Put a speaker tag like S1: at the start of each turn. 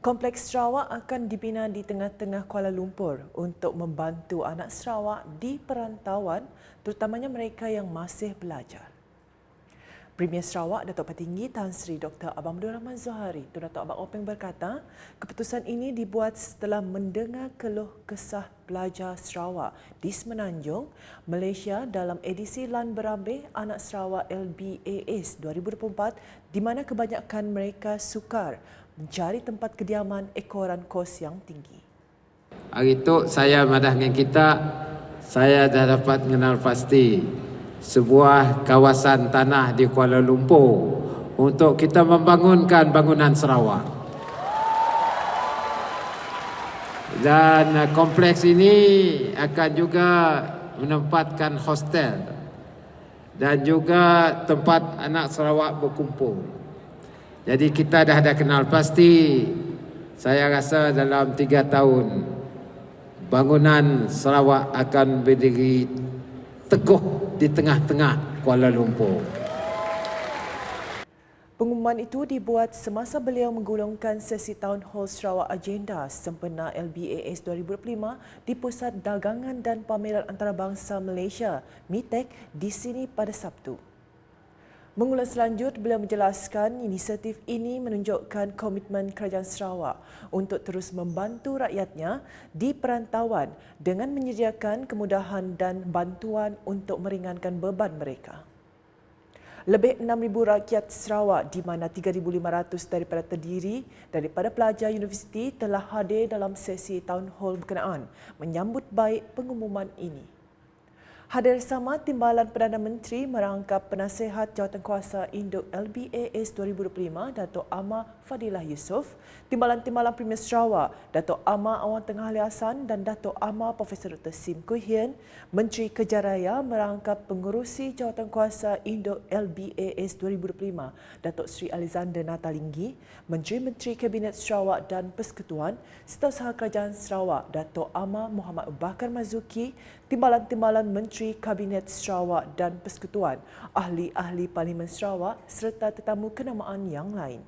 S1: Kompleks Sarawak akan dibina di tengah-tengah Kuala Lumpur untuk membantu anak Sarawak di perantauan terutamanya mereka yang masih belajar. Premier Sarawak Datuk Petinggi Tan Sri Dr. Abang Abdul Rahman Zohari Tun Datuk Abang Openg berkata, keputusan ini dibuat setelah mendengar keluh kesah pelajar Sarawak di Semenanjung, Malaysia dalam edisi LAN Berambil Anak Sarawak LBAS 2024 di mana kebanyakan mereka sukar mencari tempat kediaman ekoran kos yang tinggi.
S2: Hari itu saya madah dengan kita, saya dah dapat mengenal pasti sebuah kawasan tanah di Kuala Lumpur untuk kita membangunkan bangunan Sarawak. Dan uh, kompleks ini akan juga menempatkan hostel dan juga tempat anak Sarawak berkumpul. Jadi kita dah ada kenal pasti saya rasa dalam tiga tahun bangunan Sarawak akan berdiri teguh di tengah-tengah Kuala Lumpur.
S1: Pengumuman itu dibuat semasa beliau menggulungkan sesi Town Hall Sarawak Agenda sempena LBAS 2025 di Pusat Dagangan dan Pameran Antarabangsa Malaysia, MITEC, di sini pada Sabtu. Mengulas selanjut, beliau menjelaskan inisiatif ini menunjukkan komitmen Kerajaan Sarawak untuk terus membantu rakyatnya di perantauan dengan menyediakan kemudahan dan bantuan untuk meringankan beban mereka. Lebih 6,000 rakyat Sarawak di mana 3,500 daripada terdiri daripada pelajar universiti telah hadir dalam sesi town hall berkenaan menyambut baik pengumuman ini. Hadir sama Timbalan Perdana Menteri merangkap penasihat jawatankuasa Induk LBAS 2025 Datuk Amar Fadilah Yusof, Timbalan-Timbalan Premier Sarawak Datuk Amar Awan Tengah Ali Hassan dan Datuk Amar Profesor Dr. Sim Kuhian, Menteri Kejaraya merangkap pengurusi jawatankuasa Induk LBAS 2025 Datuk Sri Alexander Natalinggi, Menteri-Menteri Kabinet Sarawak dan Persekutuan, Setahusaha Kerajaan Sarawak Datuk Amar Muhammad Bakar Mazuki, Timbalan-Timbalan Menteri Menteri Kabinet Sarawak dan Persekutuan, ahli-ahli Parlimen Sarawak serta tetamu kenamaan yang lain.